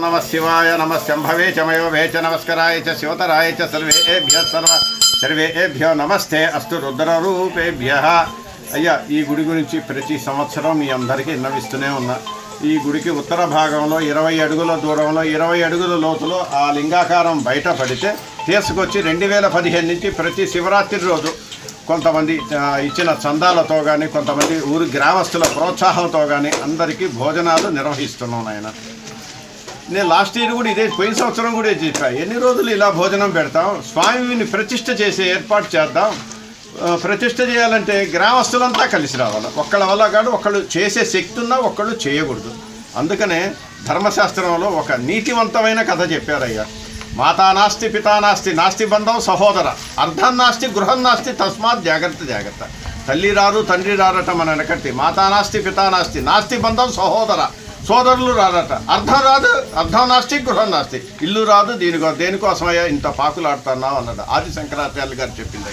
నమ శివాయ నమ శంభవే చ మయోభే చ నమస్కరాయ చ శివతరాయ చ సర్వేభ్య సర్వ సర్వేభ్యో నమస్తే అస్తు రుద్రరూపేభ్య అయ్యా ఈ గుడి గురించి ప్రతి సంవత్సరం మీ అందరికీ విన్నవిస్తూనే ఉన్నా. ఈ గుడికి ఉత్తర భాగంలో ఇరవై అడుగుల దూరంలో ఇరవై అడుగుల లోతులో ఆ లింగాకారం బయట పడితే తీసుకొచ్చి రెండు వేల పదిహేను నుంచి ప్రతి శివరాత్రి రోజు కొంతమంది ఇచ్చిన చందాలతో కానీ కొంతమంది ఊరి గ్రామస్తుల ప్రోత్సాహంతో కానీ అందరికీ భోజనాలు నిర్వహిస్తున్నాం ఆయన నేను లాస్ట్ ఇయర్ కూడా ఇదే పోయిన సంవత్సరం కూడా చెప్పా. ఎన్ని రోజులు ఇలా భోజనం పెడతాం స్వామిని ప్రతిష్ట చేసే ఏర్పాటు చేద్దాం. ప్రతిష్ట చేయాలంటే గ్రామస్తులంతా కలిసి రావాలి. ఒక్కళ్ళ వల్ల కాదు ఒకళ్ళు చేసే శక్తి ఉన్నా ఒకళ్ళు చేయకూడదు. అందుకనే ధర్మశాస్త్రంలో ఒక నీతివంతమైన కథ చెప్పారయ్యా. మాతా నాస్తి పితా నాస్తి నాస్తి బంధం సహోదర. అర్ధం నాస్తి గృహం నాస్తి తస్మాత్ జాగ్రత్త జాగ్రత్త. తల్లి రారు తండ్రి రారటం మన అనకట్టి మాతా నాస్తి పితా నాస్తి నాస్తి బంధం సహోదర. సోదరులు రాదట. అర్థం రాదు అర్థం నాస్తి గృహం నాస్తి. ఇల్లు రాదు దీనికో దేనికోసమయ్యా ఇంత పాకులాడుతున్నావు అన్నాడు ఆది శంకరాచార్యులు గారు చెప్పింది.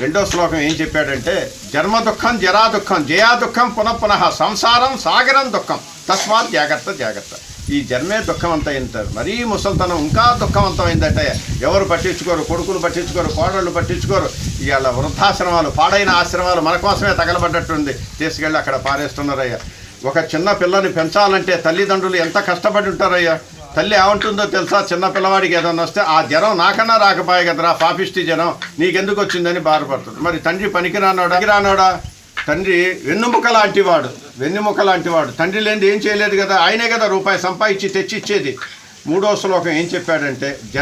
రెండో శ్లోకం ఏం చెప్పాడంటే జన్మ దుఃఖం జరా దుఃఖం జయా దుఃఖం పునఃపునః సంసారం సాగరం దుఃఖం. తస్మాత్ జాగ్రత్త జాగ్రత్త. ఈ జన్మే దుఃఖవంతమైంటారు మరీ ముసల్తనం ఇంకా దుఃఖవంతమైందంటే ఎవరు పట్టించుకోరు కొడుకులు పట్టించుకోరు కోడళ్ళు పట్టించుకోరు. ఇవాళ వృద్ధాశ్రమాలు పాడైన ఆశ్రమాలు మన కోసమే తగలబడ్డట్టుంది. తీసుకెళ్ళి అక్కడ పారేస్తున్నారయ్యా. ఒక చిన్న పిల్లని పెంచాలంటే తల్లిదండ్రులు ఎంత కష్టపడి ఉంటారయ్యా? తల్లి ఏమంటుందో తెలుసా? చిన్న పిల్లవాడికి ఏదైనా వస్తే ఆ జ్వరం నాకన్నా రాకపోయే కదరా పాపిష్టి జ్వరం. నీకెందుకు వచ్చిందని బాధపడుతుంది. మరి తండ్రి పనికిరానోడా? రానోడా తండ్రి వెన్నుముక లాంటివాడు. వెన్నుముక లాంటివాడు. తండ్రి లేని ఏం చేయలేదు కదా? ఆయనే కదా రూపాయి సంపాదించి తెచ్చి ఇచ్చేది మూడో శ్లోకం ఏం చెప్పాడంటే జ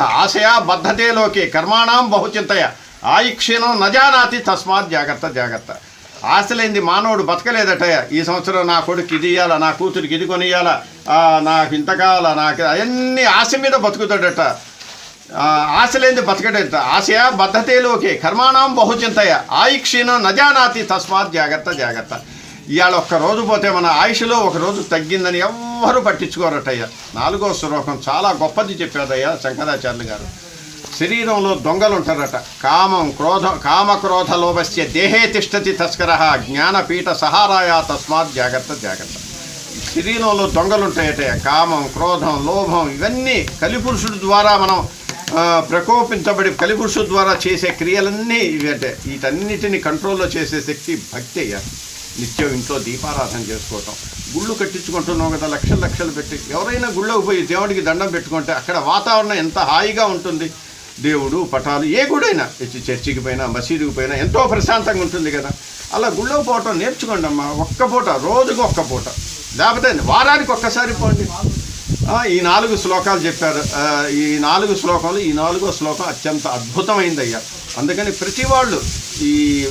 ఆశయ బద్ధతేలోకి కర్మాణం బహుచింతయ. ఆయుక్షీణం నజానాతి తస్మాత్ జాగ్రత్త జాగ్రత్త. ఆశలేంది మానవుడు బతకలేదట. ఈ సంవత్సరం నా కొడుకు ఇది ఇవ్వాలా నా కూతురికి ఇది కొనియాలా నాకు ఇంత కావాలా నాకు అవన్నీ ఆశ మీద బతుకుతాడట. ఆశలేంది బతకడట. ఆశయ బద్ధతేలోకి కర్మాణం బహుచింతయ ఆయుక్షీణం నజానాతి తస్మాత్ జాగ్రత్త జాగ్రత్త. ఇవాళ ఒక్క రోజు పోతే మన ఆయుష్లో ఒకరోజు తగ్గిందని ఎవ్వరూ పట్టించుకోరటయ్యా. నాలుగో శ్లోకం చాలా గొప్పది చెప్పాదయ్యా శంకరాచార్యులు గారు. శరీరంలో దొంగలు ఉంటారట కామం క్రోధ కామ క్రోధ లోభస్య దేహే తిష్టతి తస్కర. జ్ఞానపీఠ సహారాయ తస్మాత్ జాగ్రత్త జాగ్రత్త. శరీరంలో దొంగలు ఉంటాయట కామం క్రోధం లోభం ఇవన్నీ కలిపురుషుడి ద్వారా మనం ప్రకోపించబడి కలిపురుషుడు ద్వారా చేసే క్రియలన్నీ ఇవటే వీటన్నిటిని కంట్రోల్లో చేసే శక్తి భక్తి అయ్యా. నిత్యం ఇంట్లో దీపారాధన చేసుకోవటం. గుళ్ళు కట్టించుకుంటున్నాం కదా లక్షలు లక్షలు పెట్టి. ఎవరైనా గుళ్ళకు పోయి దేవుడికి దండం పెట్టుకుంటే అక్కడ వాతావరణం ఎంత హాయిగా ఉంటుంది. దేవుడు పటాలు ఏ గుడైనా చర్చికి పోయినా మసీదుకి పోయినా ఎంతో ప్రశాంతంగా ఉంటుంది కదా. అలా గుళ్ళో పోవటం నేర్చుకోండి అమ్మా ఒక్క పూట రోజుకు ఒక్క పూట. లేకపోతే వారానికి ఒక్కసారి పోండి. ఈ నాలుగు శ్లోకాలు చెప్పారు. ఈ నాలుగు శ్లోకాలు ఈ నాలుగో శ్లోకం అత్యంత అద్భుతమైందయ్యా. అందుకని ప్రతి వాళ్ళు ఈ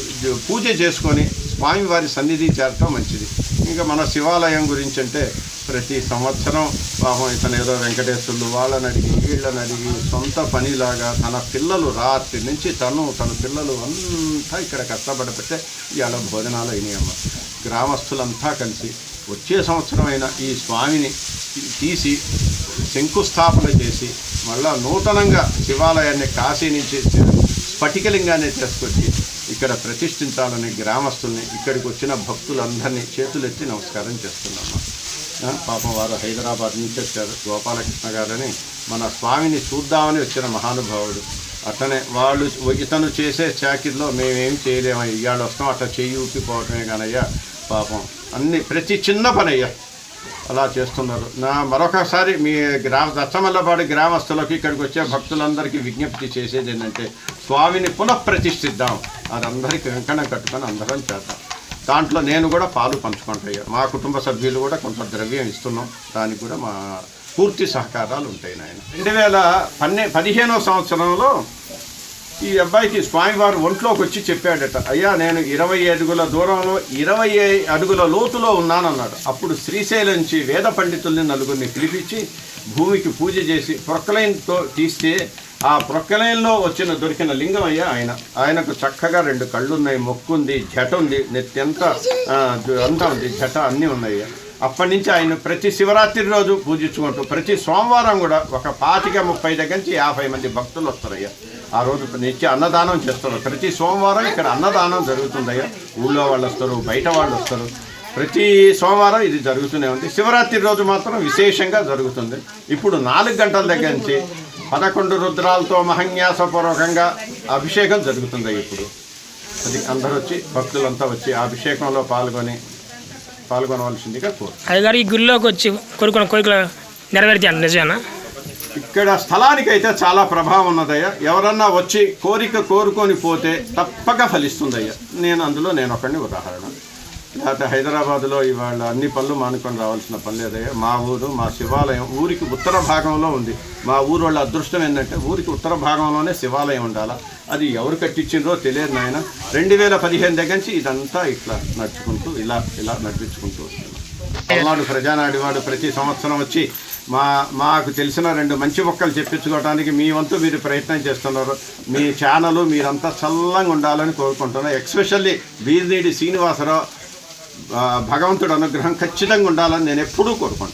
పూజ చేసుకొని స్వామివారి సన్నిధి చేరటం మంచిది. ఇంకా మన శివాలయం గురించి అంటే ప్రతి సంవత్సరం పాపం ఇతను ఏదో వెంకటేశ్వర్లు వాళ్ళని అడిగి వీళ్ళని అడిగి సొంత పనిలాగా తన పిల్లలు రాత్రి నుంచి తను తన పిల్లలు అంతా ఇక్కడ కష్టపడబట్టే ఇవాళ భోజనాలు అయినాయమ్మ గ్రామస్తులంతా కలిసి వచ్చే సంవత్సరం అయినా ఈ స్వామిని తీసి శంకుస్థాపన చేసి మళ్ళా నూతనంగా శివాలయాన్ని కాశీ నుంచి స్ఫటికలింగాన్ని తీసుకొచ్చి ఇక్కడ ప్రతిష్ఠించాలని గ్రామస్తుల్ని ఇక్కడికి వచ్చిన భక్తులందరినీ చేతులెత్తి నమస్కారం చేస్తున్నాము పాపం వారు హైదరాబాద్ నుంచి వచ్చారు. గోపాలకృష్ణ గారని మన స్వామిని చూద్దామని వచ్చిన మహానుభావుడు. అట్లనే వాళ్ళు ఇతను చేసే చాకిరిలో మేమేం చేయలేము ఇవాళ వస్తాం అట్లా చెయ్యి ఊపిపోవటమే కానయ్యా పాపం. అన్ని ప్రతి చిన్న పనయ్యా. అలా చేస్తున్నారు. నా మరొకసారి మీ గ్రామ దత్తమల్లపాడు గ్రామస్తులకు ఇక్కడికి వచ్చే భక్తులందరికీ విజ్ఞప్తి చేసేది ఏంటంటే స్వామిని పునఃప్రతిష్ఠిద్దాం. అది అందరికీ వెంకణం కట్టుకొని అందరం చేద్దాం. దాంట్లో నేను కూడా పాలు పంచుకుంటాయి మా కుటుంబ సభ్యులు కూడా కొంత ద్రవ్యం ఇస్తున్నాం. దానికి కూడా మా పూర్తి సహకారాలు ఉంటాయి నాయన. రెండు వేల పన్నె పదిహేనో సంవత్సరంలో ఈ అబ్బాయికి స్వామివారు ఒంట్లోకి వచ్చి చెప్పాడట అయ్యా నేను ఇరవై అడుగుల దూరంలో ఇరవై అడుగుల లోతులో ఉన్నానన్నాడు. అప్పుడు శ్రీశైలం నుంచి వేద పండితుల్ని నలుగురిని పిలిపించి భూమికి పూజ చేసి ప్రొక్లైన్తో తీస్తే ఆ ప్రొక్కలైన్లో వచ్చిన దొరికిన లింగం అయ్యా ఆయన. ఆయనకు చక్కగా రెండు కళ్ళు ఉన్నాయి మొక్కు ఉంది జట ఉంది నెత్తంతా అంతా అంతా ఉంది జట అన్నీ ఉన్నాయి అప్పటి నుంచి ఆయన ప్రతి శివరాత్రి రోజు పూజించుకుంటూ ప్రతి సోమవారం కూడా ఒక పాతిక ముప్పై దగ్గర నుంచి యాభై మంది భక్తులు వస్తారయ్యా. ఆ రోజు నిత్య అన్నదానం చేస్తారు. ప్రతి సోమవారం ఇక్కడ అన్నదానం జరుగుతుందయ్యా. ఊళ్ళో వాళ్ళు వస్తారు బయట వాళ్ళు వస్తారు. ప్రతి సోమవారం ఇది జరుగుతూనే ఉంది. శివరాత్రి రోజు మాత్రం విశేషంగా జరుగుతుంది. ఇప్పుడు నాలుగు గంటల దగ్గర నుంచి పదకొండు రుద్రాలతో మహన్యాసపూర్వకంగా అభిషేకం జరుగుతుంది ఇప్పుడు. అది అందరూ వచ్చి భక్తులంతా వచ్చి ఆ అభిషేకంలో పాల్గొని పాల్గొనవలసిందిగా కోరు అయ్యగారు ఈ గుడిలోకి వచ్చి కోరుకున్న కోరికలు నెరవేరుతాయి అంట నిజమేనా? ఇక్కడ స్థలానికి అయితే చాలా ప్రభావం ఉన్నదయ్యా. ఎవరన్నా వచ్చి కోరిక కోరుకొని పోతే తప్పక ఫలిస్తుందయ్యా. నేను అందులో నేను ఒకడిని ఉదాహరణ లేకపోతే హైదరాబాద్లో ఇవాళ అన్ని పనులు మానుకొని రావాల్సిన పని లేదయ్యా మా ఊరు మా శివాలయం ఊరికి ఉత్తర భాగంలో ఉంది. మా ఊరు వాళ్ళ అదృష్టం ఏంటంటే ఊరికి ఉత్తర భాగంలోనే శివాలయం ఉండాలా. అది ఎవరు కట్టించిందో తెలియదు నాయన. రెండు వేల పదిహేను దగ్గర నుంచి ఇదంతా ఇట్లా నడుచుకుంటూ ఇలా ఇలా నడిపించుకుంటూ వస్తున్నాం. పల్నాడు ప్రజానాడివాడు ప్రతి సంవత్సరం వచ్చి మా మాకు తెలిసిన రెండు మంచి మొక్కలు చెప్పించుకోవడానికి మీ వంతు మీరు ప్రయత్నం చేస్తున్నారు. మీ ఛానల్ మీరంతా చల్లంగా ఉండాలని కోరుకుంటున్నాను ఎక్స్పెషల్లీ బీర్నీడి శ్రీనివాసరావు భగవంతుడు అనుగ్రహం ఖచ్చితంగా ఉండాలని నేను ఎప్పుడూ కోరుకుంటాను.